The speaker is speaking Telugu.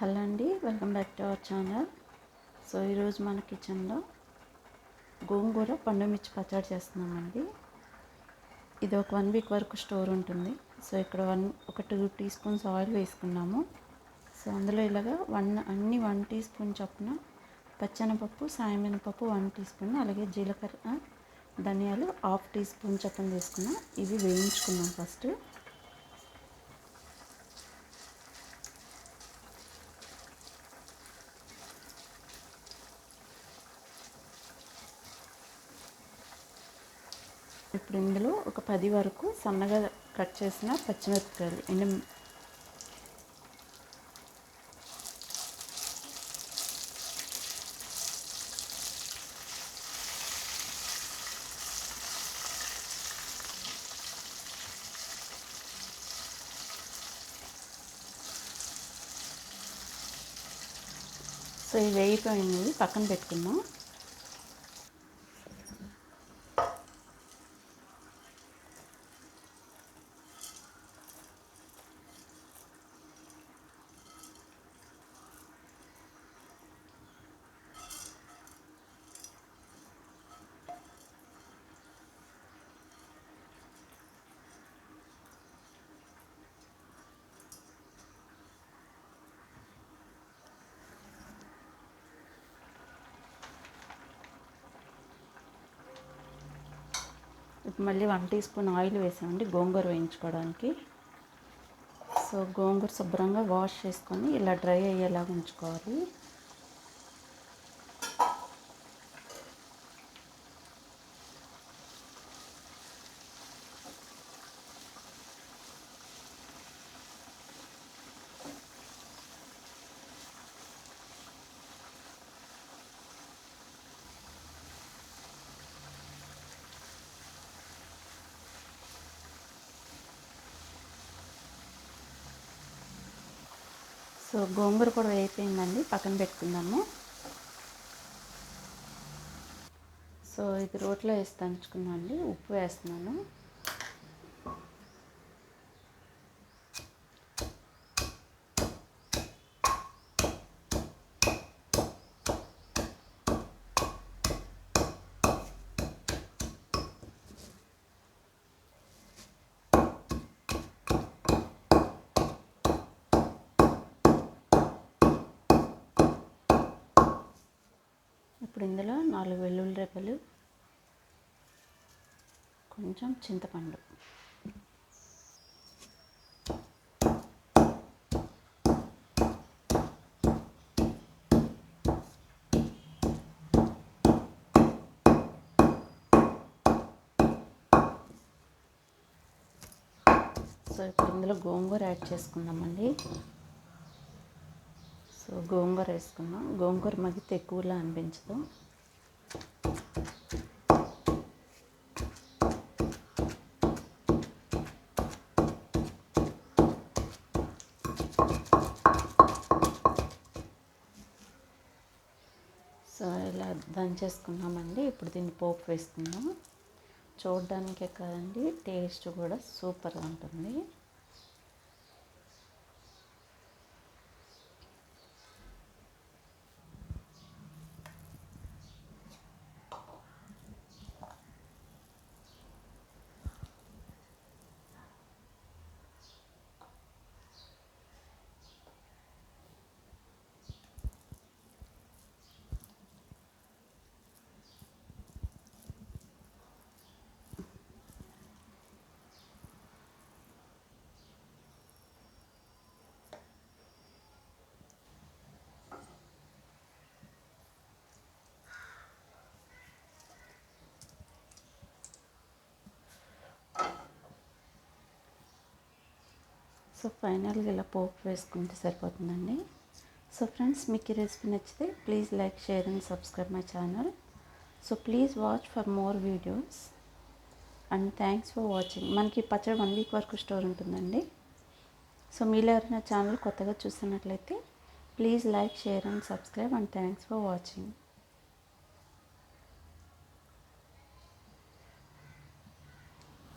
హలో అండి welcome back to our channel. So ఈరోజు మన కిచెన్లో గోంగూర పండుమిర్చి పచ్చడి చేస్తున్నామండి. ఇది ఒక వన్ వీక్ వరకు స్టోర్ ఉంటుంది. సో ఇక్కడ వన్ ఒక టూ టీ స్పూన్స్ ఆయిల్ వేసుకున్నాము. సో అందులో ఇలాగా వన్ అన్ని వన్ టీ స్పూన్ చొప్పున పచ్చెనపప్పు సాయమినపప్పు వన్ టీ స్పూన్ అలాగే జీలకర్ర ధనియాలు హాఫ్ టీ స్పూన్ చొప్పున తీసుకున్నాం ఇవి వేయించుకున్నాం ఫస్ట్. ఇప్పుడు ఇందులో ఒక పది వరకు సన్నగా కట్ చేసిన పచ్చిమిరపకాయలు ఎండు సో ఇవి వేయిపోయింది పక్కన పెట్టుకుందాం. మళ్ళీ వన్ టీ స్పూన్ ఆయిల్ వేసామండి గోంగూర వేయించుకోవడానికి. సో గోంగూర శుభ్రంగా వాష్ చేసుకొని ఇలా డ్రై అయ్యేలాగా ఉంచుకోవాలి. సో గోంగూర కూడా వేయిపోయిందండి పక్కన పెట్టుకుందాము. సో ఇది రోట్లో వేసి దంచుకున్నాను అండి ఉప్పు వేస్తున్నాను. ఇప్పుడు ఇందులో నాలుగు వెల్లుల్లి రెబ్బలు కొంచెం చింతపండు. సో ఇప్పుడు ఇందులో గోంగూర యాడ్ చేసుకుందామండి. సో గోంగూర వేసుకున్నాం. గోంగూర మగ్గితే ఎక్కువలా అనిపించదు. సో ఇలా దంచేసుకున్నామండి. ఇప్పుడు దీన్ని పోపు వేసుకున్నాం చూడడానికే కాదండి టేస్ట్ కూడా సూపర్గా ఉంటుంది. సో ఫైనల్గా ఇలా పోపు వేసుకుంటే సరిపోతుందండి. సో ఫ్రెండ్స్ మీకు ఈ రెసిపీ నచ్చితే please like share and subscribe my channel. So please watch for more videos. And thanks for watching. మనకి పచ్చడి వన్ వీక్ వరకు స్టోర్ ఉంటుందండి. సో మీరు ఎవరైనా ఛానల్ కొత్తగా చూస్తున్నట్లయితే please like share and subscribe and thanks for watching.